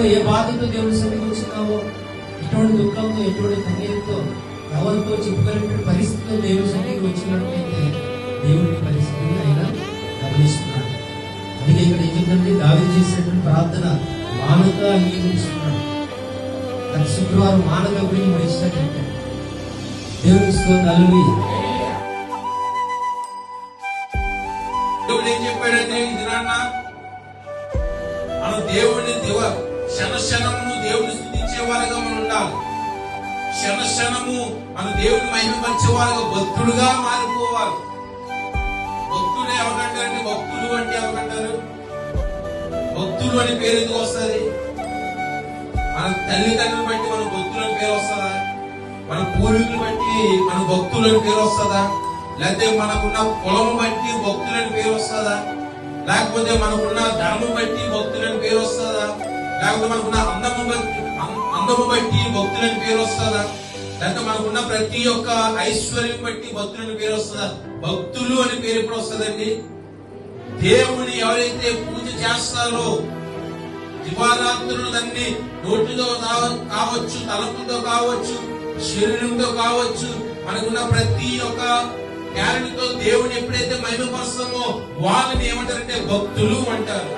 బాధతో దేవుని సన్నిధికి వచ్చినావో ఎటువంటి దుఃఖంతో ఎటువంటి కన్నీరుతో ఎవరితో చెప్పుకోలేటువంటి పరిస్థితితో దేవుని సన్నిధికి వచ్చినట్లయితే దేవుని పరిస్థితిని ఆయన గమనిస్తున్నాడు. అందుకే ఇక్కడ ఏం చెప్తుంటే దావి చేసినటువంటి ప్రార్థన మానక అంగీకరిస్తున్నాడు. ప్రతి శుక్రవారం మానక గురించి మన దేవుని స్తోత్రాలు దేవుడు ఏం చెప్పాడంటే ఇది నాన్న మనం దేవుడిని దివ క్షణక్షణము దేవుని దేవుడిని స్థుతించే వారిగా మనం ఉండాలి. క్షణక్షణము మన దేవుని మహిమపరిచే వారిగా భక్తుడుగా మారిపోవాలి. భక్తులు ఎవరంటారంటే భక్తులు అంటే ఎవరంటారు? భక్తులు అని పేరు ఎందుకు వస్తుంది? మన తల్లిదండ్రులు బట్టి మన భక్తులు అని పేరు వస్తుందా? మన పూర్వీకులు బట్టి మన భక్తులు అని పేరు వస్తుందా? లేకపోతే మనకున్న కులం బట్టి భక్తులని పేరు వస్తుందా? లేకపోతే మనకున్న ధర్మం బట్టి భక్తులని పేరు వస్తుందా? లేకపోతే మనకున్న అందము బట్టి అందము బట్టి భక్తులని పేరు వస్తుందా లేకపోతే మనకున్న ప్రతి ఒక్క ఐశ్వర్యం బట్టి భక్తులని పేరు వస్తుందా భక్తులు అని పేరు ఎప్పుడు వస్తుందండి? దేవుని ఎవరైతే పూజ చేస్తారో దివారాత్రులు దాన్ని నోటితో కావచ్చు తలపుతో కావచ్చు శరీరంతో కావచ్చు మనకున్న ప్రతి ఒక్క క్యారెక్టర్తో దేవుని ఎప్పుడైతే మహిమపరుస్తామో వాళ్ళని ఏమంటారంటే భక్తులు అంటారు.